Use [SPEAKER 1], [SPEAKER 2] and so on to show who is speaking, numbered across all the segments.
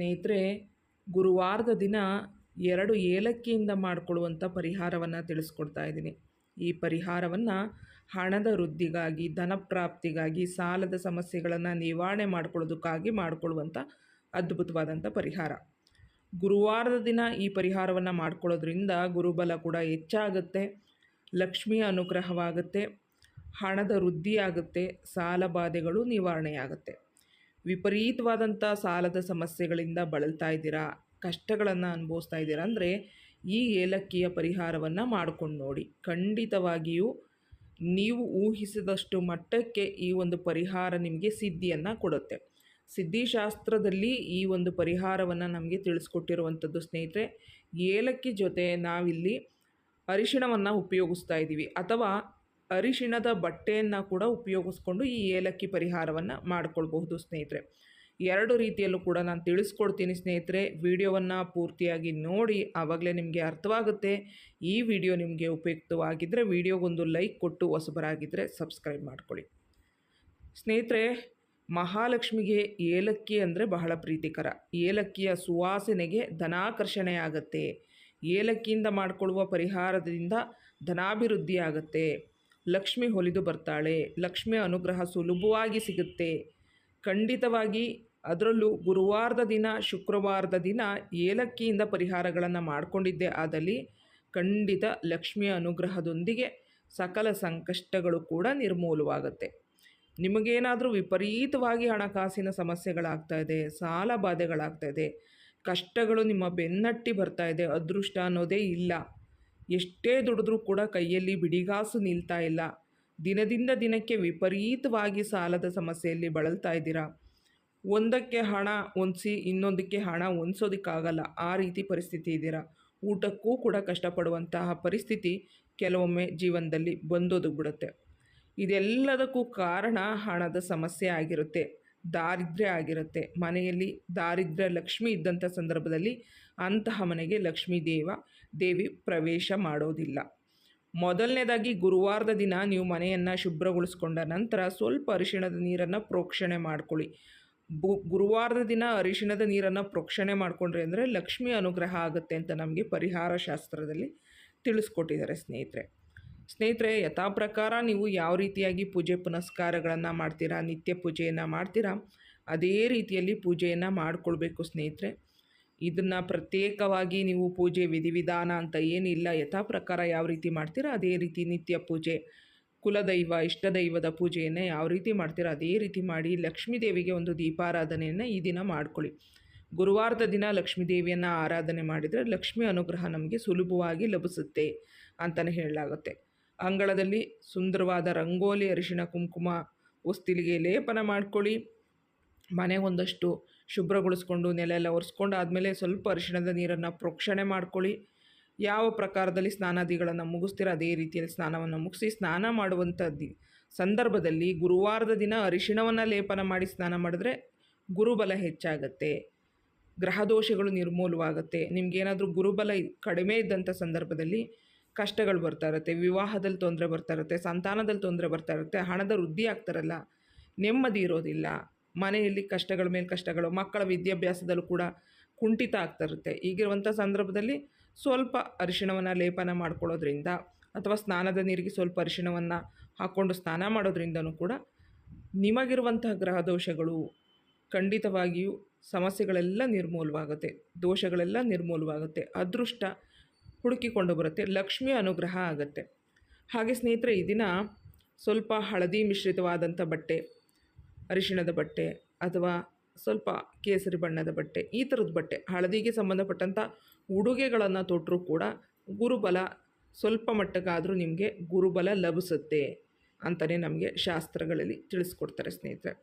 [SPEAKER 1] ಸ್ನೇಹಿತರೆ, ಗುರುವಾರದ ದಿನ ಎರಡು ಏಲಕ್ಕಿಯಿಂದ ಮಾಡಿಕೊಳ್ಳುವಂಥ ಪರಿಹಾರವನ್ನು ತಿಳಿಸ್ಕೊಡ್ತಾ ಇದ್ದೀನಿ. ಈ ಪರಿಹಾರವನ್ನು ಹಣದ ವೃದ್ಧಿಗಾಗಿ, ಧನಪ್ರಾಪ್ತಿಗಾಗಿ, ಸಾಲದ ಸಮಸ್ಯೆಗಳನ್ನು ನಿವಾರಣೆ ಮಾಡ್ಕೊಳ್ಳೋದಕ್ಕಾಗಿ ಮಾಡಿಕೊಳ್ಳುವಂಥ ಅದ್ಭುತವಾದಂಥ ಪರಿಹಾರ. ಗುರುವಾರದ ದಿನ ಈ ಪರಿಹಾರವನ್ನು ಮಾಡ್ಕೊಳ್ಳೋದ್ರಿಂದ ಗುರುಬಲ ಕೂಡ ಹೆಚ್ಚಾಗುತ್ತೆ ಲಕ್ಷ್ಮಿಯ ಅನುಗ್ರಹವಾಗುತ್ತೆ, ಹಣದ ವೃದ್ಧಿಯಾಗುತ್ತೆ, ಸಾಲ ಬಾಧೆಗಳು ನಿವಾರಣೆಯಾಗುತ್ತೆ. ವಿಪರೀತವಾದಂಥ ಸಾಲದ ಸಮಸ್ಯೆಗಳಿಂದ ಬಳಲ್ತಾ ಇದ್ದೀರಾ, ಕಷ್ಟಗಳನ್ನು ಅನುಭವಿಸ್ತಾ ಇದ್ದೀರಾ ಅಂದರೆ ಈ ಏಲಕ್ಕಿಯ ಪರಿಹಾರವನ್ನು ಮಾಡ್ಕೊಂಡು ನೋಡಿ. ಖಂಡಿತವಾಗಿಯೂ ನೀವು ಊಹಿಸಿದಷ್ಟು ಮಟ್ಟಕ್ಕೆ ಈ ಒಂದು ಪರಿಹಾರ ನಿಮಗೆ ಸಿದ್ಧಿಯನ್ನು ಕೊಡುತ್ತೆ. ಸಿದ್ಧಿಶಾಸ್ತ್ರದಲ್ಲಿ ಈ ಒಂದು ಪರಿಹಾರವನ್ನು ನಮಗೆ ತಿಳಿಸ್ಕೊಟ್ಟಿರುವಂಥದ್ದು ಸ್ನೇಹಿತರೆ, ಏಲಕ್ಕಿ ಜೊತೆ ನಾವಿಲ್ಲಿ ಅರಿಶಿಣವನ್ನು ಉಪಯೋಗಿಸ್ತಾ ಇದ್ದೀವಿ. ಅಥವಾ ಅರಿಶಿಣದ ಬಟ್ಟೆಯನ್ನು ಕೂಡ ಉಪಯೋಗಿಸ್ಕೊಂಡು ಈ ಏಲಕ್ಕಿ ಪರಿಹಾರವನ್ನು ಮಾಡಿಕೊಳ್ಬಹುದು ಸ್ನೇಹಿತರೆ. ಎರಡು ರೀತಿಯಲ್ಲೂ ಕೂಡ ನಾನು ತಿಳಿಸ್ಕೊಡ್ತೀನಿ ಸ್ನೇಹಿತರೆ. ವಿಡಿಯೋವನ್ನು ಪೂರ್ತಿಯಾಗಿ ನೋಡಿ ಆವಾಗಲೇ ನಿಮಗೆ ಅರ್ಥವಾಗುತ್ತೆ. ಈ ವಿಡಿಯೋ ನಿಮಗೆ ಉಪಯುಕ್ತವಾಗಿದ್ದರೆ ವಿಡಿಯೋಗೊಂದು ಲೈಕ್ ಕೊಟ್ಟು ಹೊಸಬರಾಗಿದ್ದರೆ ಸಬ್ಸ್ಕ್ರೈಬ್ ಮಾಡ್ಕೊಳ್ಳಿ. ಸ್ನೇಹಿತರೆ, ಮಹಾಲಕ್ಷ್ಮಿಗೆ ಏಲಕ್ಕಿ ಅಂದರೆ ಬಹಳ ಪ್ರೀತಿಕರ. ಏಲಕ್ಕಿಯ ಸುವಾಸನೆಗೆ ಧನಾಕರ್ಷಣೆ ಆಗುತ್ತೆ ಏಲಕ್ಕಿಯಿಂದ ಮಾಡಿಕೊಳ್ಳುವ ಪರಿಹಾರದಿಂದ ಧನಾಭಿವೃದ್ಧಿ ಆಗುತ್ತೆ ಲಕ್ಷ್ಮಿ ಹೊಲಿದು ಬರ್ತಾಳೆ. ಲಕ್ಷ್ಮಿ ಅನುಗ್ರಹ ಸುಲಭವಾಗಿ ಸಿಗುತ್ತೆ. ಖಂಡಿತವಾಗಿ ಅದರಲ್ಲೂ ಗುರುವಾರದ ದಿನ, ಶುಕ್ರವಾರದ ದಿನ ಏಲಕ್ಕಿಯಿಂದ ಪರಿಹಾರಗಳನ್ನು ಮಾಡಿಕೊಂಡಿದ್ದೆ. ಆದಲ್ಲಿ ಖಂಡಿತ ಲಕ್ಷ್ಮಿಯ ಅನುಗ್ರಹದೊಂದಿಗೆ ಸಕಲ ಸಂಕಷ್ಟಗಳು ಕೂಡ ನಿರ್ಮೂಲವಾಗುತ್ತೆ. ನಿಮಗೇನಾದರೂ ವಿಪರೀತವಾಗಿ ಹಣಕಾಸಿನ ಸಮಸ್ಯೆಗಳಾಗ್ತಾ ಇದೆ, ಸಾಲ ಬಾಧೆಗಳಾಗ್ತಾ ಇದೆ, ಕಷ್ಟಗಳು ನಿಮ್ಮ ಬೆನ್ನಟ್ಟಿ ಬರ್ತಾ ಇದೆ, ಅದೃಷ್ಟ ಅನ್ನೋದೇ ಇಲ್ಲ. ಎಷ್ಟೇ ದುಡಿದ್ರೂ ಕೂಡ ಕೈಯಲ್ಲಿ ಬಿಡಿಗಾಸು ನಿಲ್ತಾ ಇಲ್ಲ. ದಿನದಿಂದ ದಿನಕ್ಕೆ ವಿಪರೀತವಾಗಿ ಸಾಲದ ಸಮಸ್ಯೆಯಲ್ಲಿ ಬಳಲ್ತಾ ಇದ್ದೀರಾ? ಒಂದಕ್ಕೆ ಹಣ ಹೊಂದಿಸಿ ಇನ್ನೊಂದಕ್ಕೆ ಹಣ ಹೊಂದಿಸೋದಕ್ಕಾಗಲ್ಲ ಆ ರೀತಿ ಪರಿಸ್ಥಿತಿ ಇದ್ದೀರಾ? ಊಟಕ್ಕೂ ಕೂಡ ಕಷ್ಟಪಡುವಂತಹ ಪರಿಸ್ಥಿತಿ ಕೆಲವೊಮ್ಮೆ ಜೀವನದಲ್ಲಿ ಬಂದೋದು ಬಿಡುತ್ತೆ. ಇದೆಲ್ಲದಕ್ಕೂ ಕಾರಣ ಹಣದ ಸಮಸ್ಯೆ ಆಗಿರುತ್ತೆ. ದಾರಿದ್ರ್ಯ ಆಗಿರುತ್ತೆ. ಮನೆಯಲ್ಲಿ ದಾರಿದ್ರ್ಯ ಲಕ್ಷ್ಮಿ ಇದ್ದಂಥ ಸಂದರ್ಭದಲ್ಲಿ ಅಂತಹ ಮನೆಗೆ ಲಕ್ಷ್ಮೀ ದೇವ, ದೇವಿ ಪ್ರವೇಶ ಮಾಡೋದಿಲ್ಲ. ಮೊದಲನೇದಾಗಿ ಗುರುವಾರದ ದಿನ ನೀವು ಮನೆಯನ್ನು ಶುಭ್ರಗೊಳಿಸ್ಕೊಂಡ ನಂತರ ಸ್ವಲ್ಪ ಅರಿಶಿಣದ ನೀರನ್ನು ಪ್ರೋಕ್ಷಣೆ ಮಾಡ್ಕೊಳ್ಳಿ. ಬು ಗುರುವಾರದ ದಿನ ಅರಿಶಿಣದ ನೀರನ್ನು ಪ್ರೋಕ್ಷಣೆ ಮಾಡಿಕೊಂಡ್ರೆ ಅಂದರೆ ಲಕ್ಷ್ಮಿ ಅನುಗ್ರಹ ಆಗುತ್ತೆ ಅಂತ ನಮಗೆ ಪರಿಹಾರ ಶಾಸ್ತ್ರದಲ್ಲಿ ತಿಳಿಸ್ಕೊಟ್ಟಿದ್ದಾರೆ ಸ್ನೇಹಿತರೆ. ಸ್ನೇಹಿತರೆ, ಯಥಾಪ್ರಕಾರ ನೀವು ಯಾವ ರೀತಿಯಾಗಿ ಪೂಜೆ ಪುನಸ್ಕಾರಗಳನ್ನು ಮಾಡ್ತೀರಾ, ನಿತ್ಯ ಪೂಜೆಯನ್ನು ಮಾಡ್ತೀರಾ, ಅದೇ ರೀತಿಯಲ್ಲಿ ಪೂಜೆಯನ್ನು ಮಾಡಿಕೊಳ್ಬೇಕು ಸ್ನೇಹಿತರೆ. ಇದನ್ನು ಪ್ರತ್ಯೇಕವಾಗಿ ನೀವು ಪೂಜೆ ವಿಧಿವಿಧಾನ ಅಂತ ಏನಿಲ್ಲ ಯಥಾ ಪ್ರಕಾರ ಯಾವ ರೀತಿ ಮಾಡ್ತೀರಾ, ಅದೇ ರೀತಿ ನಿತ್ಯ ಪೂಜೆ, ಕುಲದೈವ, ಇಷ್ಟದೈವದ ಪೂಜೆಯನ್ನು ಯಾವ ರೀತಿ ಮಾಡ್ತೀರೋ, ಅದೇ ರೀತಿ ಮಾಡಿ ಲಕ್ಷ್ಮೀ ದೇವಿಗೆ ಒಂದು ದೀಪಾರಾಧನೆಯನ್ನು ಈ ದಿನ ಮಾಡ್ಕೊಳ್ಳಿ. ಗುರುವಾರದ ದಿನ ಲಕ್ಷ್ಮೀ ದೇವಿಯನ್ನು ಆರಾಧನೆ ಮಾಡಿದರೆ ಲಕ್ಷ್ಮಿ ಅನುಗ್ರಹ ನಮಗೆ ಸುಲಭವಾಗಿ ಲಭಿಸುತ್ತೆ ಅಂತಲೇ ಹೇಳಲಾಗುತ್ತೆ. ಅಂಗಳದಲ್ಲಿ ಸುಂದರವಾದ ರಂಗೋಲಿ, ಅರಿಶಿಣ, ಕುಂಕುಮ ಉಸ್ತಿಲಿಗೆ ಲೇಪನ ಮಾಡ್ಕೊಳ್ಳಿ. ಮನೆ ಒಂದಷ್ಟು ಶುಭ್ರಗೊಳಿಸ್ಕೊಂಡು ನೆಲೆ ಎಲ್ಲ ಒರೆಸ್ಕೊಂಡು ಆದಮೇಲೆ ಸ್ವಲ್ಪ ಅರಿಶಿಣದ ನೀರನ್ನು ಪ್ರೋಕ್ಷಣೆ ಮಾಡ್ಕೊಳ್ಳಿ. ಯಾವ ಪ್ರಕಾರದಲ್ಲಿ ಸ್ನಾನಾದಿಗಳನ್ನು ಮುಗಿಸ್ತೀರೋ ಅದೇ ರೀತಿಯಲ್ಲಿ ಸ್ನಾನವನ್ನು ಮುಗಿಸಿ ಸ್ನಾನ ಮಾಡುವಂಥದ್ದು ಸಂದರ್ಭದಲ್ಲಿ ಗುರುವಾರದ ದಿನ ಅರಿಶಿಣವನ್ನು ಲೇಪನ ಮಾಡಿ ಸ್ನಾನ ಮಾಡಿದ್ರೆ ಗುರುಬಲ ಹೆಚ್ಚಾಗತ್ತೆ. ಗ್ರಹದೋಷಗಳು ನಿರ್ಮೂಲವಾಗುತ್ತೆ. ನಿಮಗೇನಾದರೂ ಗುರುಬಲ ಕಡಿಮೆ ಇದ್ದಂಥ ಸಂದರ್ಭದಲ್ಲಿ ಕಷ್ಟಗಳು ಬರ್ತಾ ಇರುತ್ತೆ, ವಿವಾಹದಲ್ಲಿ ತೊಂದರೆ ಬರ್ತಾ ಇರುತ್ತೆ, ಸಂತಾನದಲ್ಲಿ ತೊಂದರೆ ಬರ್ತಾ ಇರುತ್ತೆ, ಹಣದ ವೃದ್ಧಿ ಆಗ್ತಾರಲ್ಲ ನೆಮ್ಮದಿ ಇರೋದಿಲ್ಲ. ಮನೆಯಲ್ಲಿ ಕಷ್ಟಗಳ ಮೇಲೆ ಕಷ್ಟಗಳು, ಮಕ್ಕಳ ವಿದ್ಯಾಭ್ಯಾಸದಲ್ಲೂ ಕೂಡ ಕುಂಠಿತ ಆಗ್ತಾ ಇರುತ್ತೆ. ಈಗಿರುವಂಥ ಸಂದರ್ಭದಲ್ಲಿ ಸ್ವಲ್ಪ ಅರಿಶಿಣವನ್ನು ಲೇಪನ ಮಾಡ್ಕೊಳ್ಳೋದ್ರಿಂದ ಅಥವಾ ಸ್ನಾನದ ನೀರಿಗೆ ಸ್ವಲ್ಪ ಅರಿಶಿಣವನ್ನು ಹಾಕ್ಕೊಂಡು ಸ್ನಾನ ಮಾಡೋದ್ರಿಂದನೂ ಕೂಡ ನಿಮಗಿರುವಂತಹ ಗ್ರಹ ದೋಷಗಳು ಖಂಡಿತವಾಗಿಯೂ ಸಮಸ್ಯೆಗಳೆಲ್ಲ ನಿರ್ಮೂಲವಾಗುತ್ತೆ, ದೋಷಗಳೆಲ್ಲ ನಿರ್ಮೂಲವಾಗುತ್ತೆ, ಅದೃಷ್ಟ ಹುಡುಕಿಕೊಂಡು ಬರುತ್ತೆ ಲಕ್ಷ್ಮಿಯ ಅನುಗ್ರಹ ಆಗುತ್ತೆ. ಹಾಗೆ ಸ್ನೇಹಿತರೆ, ಈ ದಿನ ಸ್ವಲ್ಪ ಹಳದಿ ಮಿಶ್ರಿತವಾದಂಥ ಬಟ್ಟೆ ಅರಿಶಿಣದ ಬಟ್ಟೆ ಅಥವಾ ಸ್ವಲ್ಪ ಕೇಸರಿ ಬಣ್ಣದ ಬಟ್ಟೆ, ಈ ಥರದ ಬಟ್ಟೆ, ಹಳದಿಗೆ ಸಂಬಂಧಪಟ್ಟಂಥ ಉಡುಗೆಗಳನ್ನು ತೊಟ್ಟರೂ ಕೂಡ ಗುರುಬಲ ಸ್ವಲ್ಪ ಮಟ್ಟಕ್ಕಾದರೂ ನಿಮಗೆ ಗುರುಬಲ ಲಭಿಸುತ್ತೆ ಅಂತಲೇ ನಮಗೆ ಶಾಸ್ತ್ರಗಳಲ್ಲಿ ತಿಳಿಸ್ಕೊಡ್ತಾರೆ ಸ್ನೇಹಿತರೆ.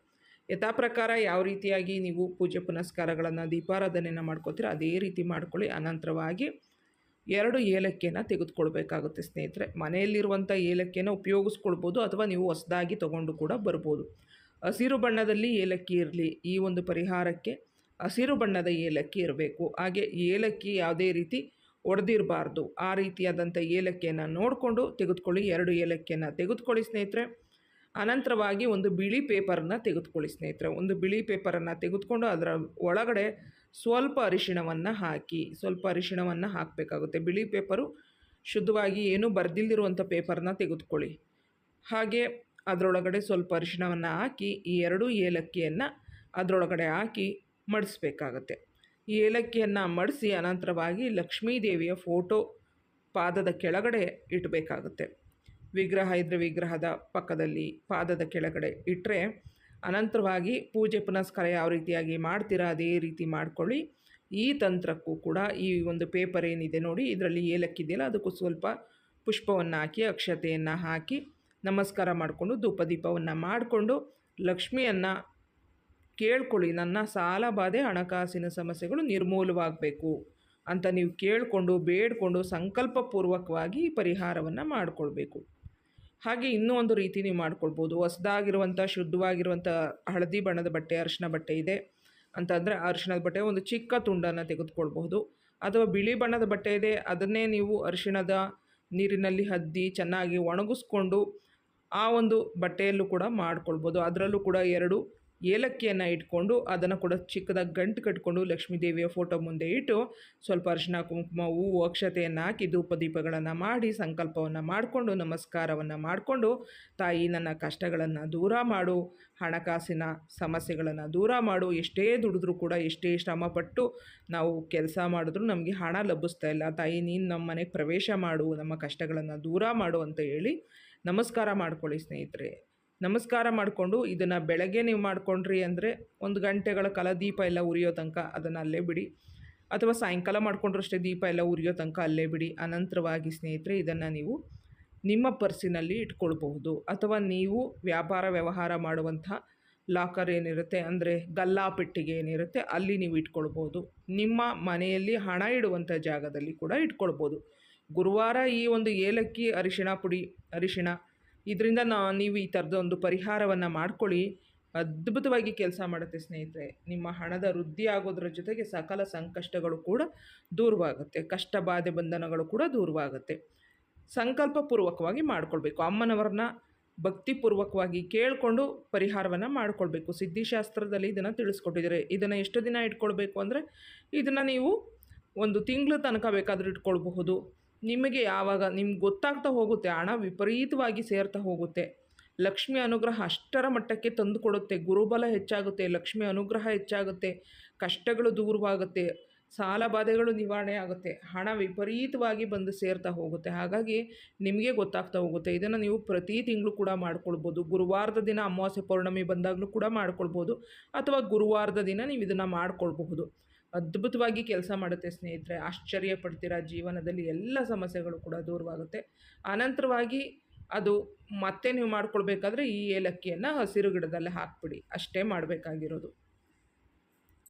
[SPEAKER 1] ಯಥಾ ಪ್ರಕಾರ ಯಾವ ರೀತಿಯಾಗಿ ನೀವು ಪೂಜೆ ಪುನಸ್ಕಾರಗಳನ್ನು, ದೀಪಾರಾಧನೆಯನ್ನು ಮಾಡ್ಕೋತೀರ ಅದೇ ರೀತಿ ಮಾಡ್ಕೊಳ್ಳಿ. ಅನಂತರವಾಗಿ ಎರಡು ಏಲಕ್ಕಿಯನ್ನು ತೆಗೆದುಕೊಳ್ಬೇಕಾಗುತ್ತೆ ಸ್ನೇಹಿತರೆ. ಮನೆಯಲ್ಲಿರುವಂಥ ಏಲಕ್ಕಿಯನ್ನು ಉಪಯೋಗಿಸ್ಕೊಳ್ಬೋದು ಅಥವಾ ನೀವು ಹೊಸದಾಗಿ ತೊಗೊಂಡು ಕೂಡ ಬರ್ಬೋದು. ಹಸಿರು ಬಣ್ಣದಲ್ಲಿ ಏಲಕ್ಕಿ ಇರಲಿ. ಈ ಒಂದು ಪರಿಹಾರಕ್ಕೆ ಹಸಿರು ಬಣ್ಣದ ಏಲಕ್ಕಿ ಇರಬೇಕು. ಹಾಗೆ ಏಲಕ್ಕಿ ಯಾವುದೇ ರೀತಿ ಒಡೆದಿರಬಾರ್ದು. ಆ ರೀತಿಯಾದಂಥ ಏಲಕ್ಕಿಯನ್ನು ನೋಡಿಕೊಂಡು ತೆಗೆದುಕೊಳ್ಳಿ. ಎರಡು ಏಲಕ್ಕಿಯನ್ನು ತೆಗೆದುಕೊಳ್ಳಿ ಸ್ನೇಹಿತರೆ. ಅನಂತರವಾಗಿ ಒಂದು ಬಿಳಿ ಪೇಪರನ್ನು ತೆಗೆದುಕೊಳ್ಳಿ ಸ್ನೇಹಿತರೆ. ಒಂದು ಬಿಳಿ ಪೇಪರನ್ನು ತೆಗೆದುಕೊಂಡು ಅದರ ಒಳಗಡೆ ಸ್ವಲ್ಪ ಅರಿಶಿಣವನ್ನು ಹಾಕಿ, ಸ್ವಲ್ಪ ಅರಿಶಿಣವನ್ನು ಹಾಕಬೇಕಾಗುತ್ತೆ. ಬಿಳಿ ಪೇಪರು ಶುದ್ಧವಾಗಿ ಏನೂ ಬರೆದಿಲ್ದಿರುವಂಥ ಪೇಪರನ್ನ ತೆಗೆದುಕೊಳ್ಳಿ. ಹಾಗೆ ಅದರೊಳಗಡೆ ಸ್ವಲ್ಪ ಅರಿಶಿಣವನ್ನು ಹಾಕಿ ಈ ಎರಡೂ ಏಲಕ್ಕಿಯನ್ನು ಅದರೊಳಗಡೆ ಹಾಕಿ ಮಡಿಸ್ಬೇಕಾಗತ್ತೆ. ಈ ಏಲಕ್ಕಿಯನ್ನು ಮಡಿಸಿ ಅನಂತರವಾಗಿ ಲಕ್ಷ್ಮೀ ದೇವಿಯ ಫೋಟೋ ಪಾದದ ಕೆಳಗಡೆ ಇಡಬೇಕಾಗುತ್ತೆ. ವಿಗ್ರಹ ಇದ್ದರೆ ವಿಗ್ರಹದ ಪಕ್ಕದಲ್ಲಿ ಪಾದದ ಕೆಳಗಡೆ ಇಟ್ಟರೆ ಅನಂತರವಾಗಿ ಪೂಜೆ ಪುನಸ್ಕಾರ ಯಾವ ರೀತಿಯಾಗಿ ಮಾಡ್ತೀರಾ ಅದೇ ರೀತಿ ಮಾಡ್ಕೊಳ್ಳಿ. ಈ ತಂತ್ರಕ್ಕೂ ಕೂಡ ಈ ಒಂದು ಪೇಪರ್ ಏನಿದೆ ನೋಡಿ, ಇದರಲ್ಲಿ ಏಲಕ್ಕಿದೆಯಲ್ಲ, ಅದಕ್ಕೂ ಸ್ವಲ್ಪ ಪುಷ್ಪವನ್ನು ಹಾಕಿ, ಅಕ್ಷತೆಯನ್ನು ಹಾಕಿ ನಮಸ್ಕಾರ ಮಾಡಿಕೊಂಡು ಧೂಪ ದೀಪವನ್ನು ಮಾಡಿಕೊಂಡು ಲಕ್ಷ್ಮಿಯನ್ನು ಕೇಳ್ಕೊಳ್ಳಿ, ನನ್ನ ಸಾಲ ಬಾಧೆ ಹಣಕಾಸಿನ ಸಮಸ್ಯೆಗಳು ನಿರ್ಮೂಲವಾಗಬೇಕು ಅಂತ ನೀವು ಕೇಳಿಕೊಂಡು, ಬೇಡಿಕೊಂಡು ಸಂಕಲ್ಪಪೂರ್ವಕವಾಗಿ ಪರಿಹಾರವನ್ನು ಮಾಡಿಕೊಳ್ಬೇಕು. ಹಾಗೆ ಇನ್ನೂ ಒಂದು ರೀತಿ ನೀವು ಮಾಡ್ಕೊಳ್ಬೋದು. ಹೊಸದಾಗಿರುವಂಥ, ಶುದ್ಧವಾಗಿರುವಂಥ ಹಳದಿ ಬಣ್ಣದ ಬಟ್ಟೆ, ಅರಿಶಿನ ಬಟ್ಟೆ ಇದೆ ಅಂತಂದರೆ ಅರಿಶಿಣದ ಬಟ್ಟೆ ಒಂದು ಚಿಕ್ಕ ತುಂಡನ್ನು ತೆಗೆದುಕೊಳ್ಬಹುದು. ಅಥವಾ ಬಿಳಿ ಬಣ್ಣದ ಬಟ್ಟೆ ಇದೆ, ಅದನ್ನೇ ನೀವು ಅರಿಶಿಣದ ನೀರಿನಲ್ಲಿ ಹದ್ದಿ ಚೆನ್ನಾಗಿ ಒಣಗಿಸ್ಕೊಂಡು ಆ ಒಂದು ಬಟ್ಟೆಯಲ್ಲೂ ಕೂಡ ಮಾಡ್ಕೊಳ್ಬೋದು. ಅದರಲ್ಲೂ ಕೂಡ ಎರಡು ಏಲಕ್ಕಿಯನ್ನು ಇಟ್ಕೊಂಡು ಅದನ್ನು ಕೂಡ ಚಿಕ್ಕದಾಗಿ ಗಂಟು ಕಟ್ಕೊಂಡು ಲಕ್ಷ್ಮೀ ದೇವಿಯ ಫೋಟೋ ಮುಂದೆ ಇಟ್ಟು ಸ್ವಲ್ಪ ಅರಿಶಿನ ಕುಂಕುಮ, ಹೂವು, ಅಕ್ಷತೆಯನ್ನು ಹಾಕಿ ಧೂಪ ದೀಪಗಳನ್ನು ಮಾಡಿ ಸಂಕಲ್ಪವನ್ನು ಮಾಡಿಕೊಂಡು ನಮಸ್ಕಾರವನ್ನು ಮಾಡಿಕೊಂಡು ತಾಯಿ ನನ್ನ ಕಷ್ಟಗಳನ್ನು ದೂರ ಮಾಡು, ಹಣಕಾಸಿನ ಸಮಸ್ಯೆಗಳನ್ನು ದೂರ ಮಾಡು, ಎಷ್ಟೇ ದುಡಿದ್ರೂ ಕೂಡ ಎಷ್ಟೇ ಶ್ರಮಪಟ್ಟು ನಾವು ಕೆಲಸ ಮಾಡಿದ್ರೂ ನಮಗೆ ಹಣ ಲಭಿಸ್ತಾ ಇಲ್ಲ. ತಾಯಿ ನೀನು ನಮ್ಮ ಮನೆಗೆ ಪ್ರವೇಶ ಮಾಡು, ನಮ್ಮ ಕಷ್ಟಗಳನ್ನು ದೂರ ಮಾಡು ಅಂತ ಹೇಳಿ ನಮಸ್ಕಾರ ಮಾಡ್ಕೊಳ್ಳಿ ಸ್ನೇಹಿತರೆ. ನಮಸ್ಕಾರ ಮಾಡಿಕೊಂಡು ಇದನ್ನು ಬೆಳಗ್ಗೆ ನೀವು ಮಾಡಿಕೊಂಡ್ರಿ ಅಂದರೆ ಒಂದು ಗಂಟೆಗಳ ಕಾಲ ದೀಪ ಎಲ್ಲ ಉರಿಯೋ ತನಕ ಅದನ್ನು ಅಲ್ಲೇ ಬಿಡಿ. ಅಥವಾ ಸಾಯಂಕಾಲ ಮಾಡಿಕೊಂಡ್ರು ಅಷ್ಟೇ ದೀಪ ಎಲ್ಲ ಉರಿಯೋ ತನಕ ಅಲ್ಲೇ ಬಿಡಿ. ಅನಂತರವಾಗಿ ಸ್ನೇಹಿತರೆ ಇದನ್ನು ನೀವು ನಿಮ್ಮ ಪರ್ಸಿನಲ್ಲಿ ಇಟ್ಕೊಳ್ಬಹುದು. ಅಥವಾ ನೀವು ವ್ಯಾಪಾರ ವ್ಯವಹಾರ ಮಾಡುವಂಥ ಲಾಕರ್ ಏನಿರುತ್ತೆ ಅಂದರೆ ಗಲ್ಲಾ ಪೆಟ್ಟಿಗೆ ಏನಿರುತ್ತೆ ಅಲ್ಲಿ ನೀವು ಇಟ್ಕೊಳ್ಬೋದು ನಿಮ್ಮ ಮನೆಯಲ್ಲಿ ಹಣ ಇಡುವಂಥ ಜಾಗದಲ್ಲಿ ಕೂಡ ಇಟ್ಕೊಳ್ಬೋದು ಗುರುವಾರ ಈ ಒಂದು ಏಲಕ್ಕಿ ಅರಿಶಿಣ ಪುಡಿ, ಅರಿಶಿಣ. ಇದರಿಂದ ನಾ, ನೀವು ಈ ಥರದ ಒಂದು ಪರಿಹಾರವನ್ನು ಮಾಡ್ಕೊಳ್ಳಿ. ಅದ್ಭುತವಾಗಿ ಕೆಲಸ ಮಾಡುತ್ತೆ ಸ್ನೇಹಿತರೆ. ನಿಮ್ಮ ಹಣದ ವೃದ್ಧಿ ಆಗೋದ್ರ ಜೊತೆಗೆ ಸಕಲ ಸಂಕಷ್ಟಗಳು ಕೂಡ ದೂರವಾಗುತ್ತೆ. ಕಷ್ಟ, ಬಾಧೆ, ಬಂಧನಗಳು ಕೂಡ ದೂರವಾಗುತ್ತೆ. ಸಂಕಲ್ಪಪೂರ್ವಕವಾಗಿ ಮಾಡಿಕೊಳ್ಬೇಕು. ಅಮ್ಮನವ್ರನ್ನ ಭಕ್ತಿಪೂರ್ವಕವಾಗಿ ಕೇಳಿಕೊಂಡು ಪರಿಹಾರವನ್ನು ಮಾಡಿಕೊಳ್ಬೇಕು. ಸಿದ್ಧಿಶಾಸ್ತ್ರದಲ್ಲಿ ಇದನ್ನು ತಿಳಿಸ್ಕೊಟ್ಟಿದ್ದಾರೆ. ಇದನ್ನು ಎಷ್ಟು ದಿನ ಇಟ್ಕೊಳ್ಬೇಕು ಅಂದರೆ, ಇದನ್ನು ನೀವು ಒಂದು ತಿಂಗಳ ತನಕ ಬೇಕಾದರೂ ಇಟ್ಕೊಳ್ಬಹುದು. ನಿಮಗೆ ಯಾವಾಗ ನಿಮ್ಗೆ ಗೊತ್ತಾಗ್ತಾ ಹೋಗುತ್ತೆ, ಹಣ ವಿಪರೀತವಾಗಿ ಸೇರ್ತಾ ಹೋಗುತ್ತೆ. ಲಕ್ಷ್ಮಿ ಅನುಗ್ರಹ ಅಷ್ಟರ ಮಟ್ಟಕ್ಕೆ ತಂದು ಕೊಡುತ್ತೆ ಗುರುಬಲ ಹೆಚ್ಚಾಗುತ್ತೆ, ಲಕ್ಷ್ಮಿ ಅನುಗ್ರಹ ಹೆಚ್ಚಾಗುತ್ತೆ, ಕಷ್ಟಗಳು ದೂರವಾಗುತ್ತೆ, ಸಾಲ ಬಾಧೆಗಳು ನಿವಾರಣೆ ಆಗುತ್ತೆ, ಹಣ ವಿಪರೀತವಾಗಿ ಬಂದು ಸೇರ್ತಾ ಹೋಗುತ್ತೆ. ಹಾಗಾಗಿ ನಿಮಗೆ ಗೊತ್ತಾಗ್ತಾ ಹೋಗುತ್ತೆ. ಇದನ್ನು ನೀವು ಪ್ರತಿ ತಿಂಗಳು ಕೂಡ ಮಾಡ್ಕೊಳ್ಬೋದು. ಗುರುವಾರದ ದಿನ ಅಮಾವಾಸ್ಯೆ ಪೌರ್ಣಮಿ ಬಂದಾಗಲೂ ಕೂಡ ಮಾಡ್ಕೊಳ್ಬೋದು. ಅಥವಾ ಗುರುವಾರದ ದಿನ ನೀವು ಇದನ್ನು ಮಾಡ್ಕೊಳ್ಬಹುದು. ಅದ್ಭುತವಾಗಿ ಕೆಲಸ ಮಾಡುತ್ತೆ ಸ್ನೇಹಿತರೆ. ಆಶ್ಚರ್ಯ ಪಡ್ತೀರಾ ಜೀವನದಲ್ಲಿ ಎಲ್ಲ ಸಮಸ್ಯೆಗಳು ಕೂಡ ದೂರವಾಗುತ್ತೆ. ಅನಂತರವಾಗಿ ಅದು ಮತ್ತೆ ನೀವು ಮಾಡ್ಕೊಳ್ಬೇಕಾದ್ರೆ ಈ ಏಲಕ್ಕಿಯನ್ನು ಹಸಿರು ಗಿಡದಲ್ಲೇ ಹಾಕ್ಬಿಡಿ. ಅಷ್ಟೇ ಮಾಡಬೇಕಾಗಿರೋದು.